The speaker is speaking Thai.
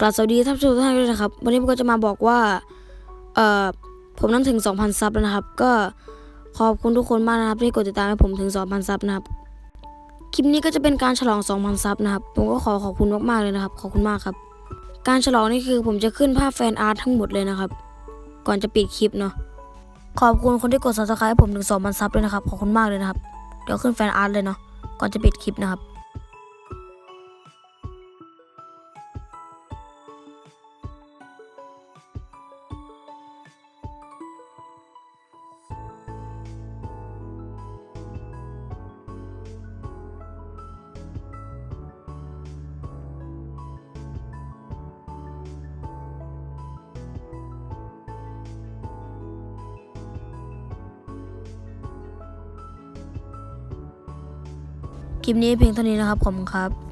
กราบสวัสดีท่านผู้ชมทุกท่านด้วยนะครับ วันนี้ผมก็จะมาบอกว่า เอ่อ ผมนั้นถึง 2,000 ซับแล้วนะครับ ก็ขอบคุณทุกคนมากนะครับที่กดติดตามให้ผมถึง 2,000 ซับนะครับ คลิปนี้ก็จะเป็นการฉลอง 2,000 ซับนะครับ ผมก็ขอขอบคุณมากๆเลยนะครับ ขอบคุณมากครับ การฉลองนี่คือผมจะขึ้นภาพแฟนอาร์ตทั้งหมดเลยนะครับ ก่อนจะปิดคลิปเนาะ ขอบคุณคนที่กด subscribe ให้ผมถึง 2,000 ซับเลยนะครับ ขอบคุณมากเลยนะครับ เดี๋ยวขึ้นแฟนอาร์ตเลยเนาะ ก่อนจะปิดคลิปนะครับ คลิปนี้เพียงเท่านี้นะครับ ขอบคุณครับ